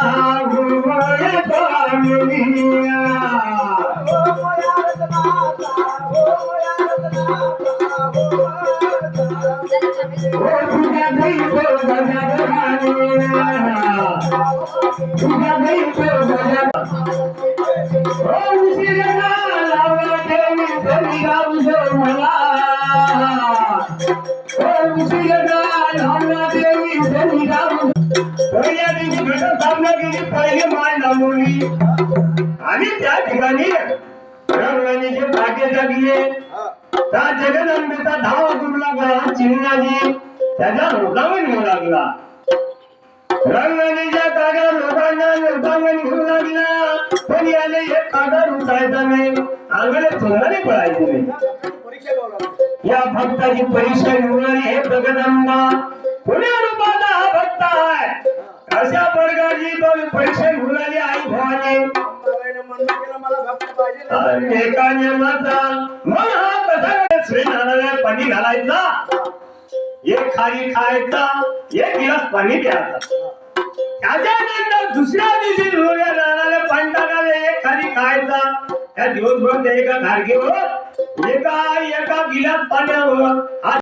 रे देवा धाव रे देवा धाव रे देवा धाव रे पहिली माळ लावली आणि त्या ठिकाणी रंगणीचे भाग्य जगले त्या जगदंबेचा धाव करू गळा चिन्हाजी त्याच्या लोकांवर घेऊ लागला. रंगणीच्या कागा लोकांना लोकांवर घेऊ लागला पण याने एक कागा उठायचा नाही. अंगणे चोराने पळायचे नाही. या भक्ताची परीक्षा घेऊन हे जगदंबा. पुण्या रूपाचा काय? अशा प्रकारची तो परीक्षा निवडली आई भवानी. एका नियमाचा मग हा कसा श्रीनारायण पाणी घालायचा. एक खाली खायचा एक गिलास पाणी प्यायचा. त्याच्यानंतर दुसऱ्या दिवशी धुळ्या नानाला पाणी टाकायला एक खाली खायचा. त्या दिवसभर त्या एका घारगेवर एका एका गिलास पाण्यावर.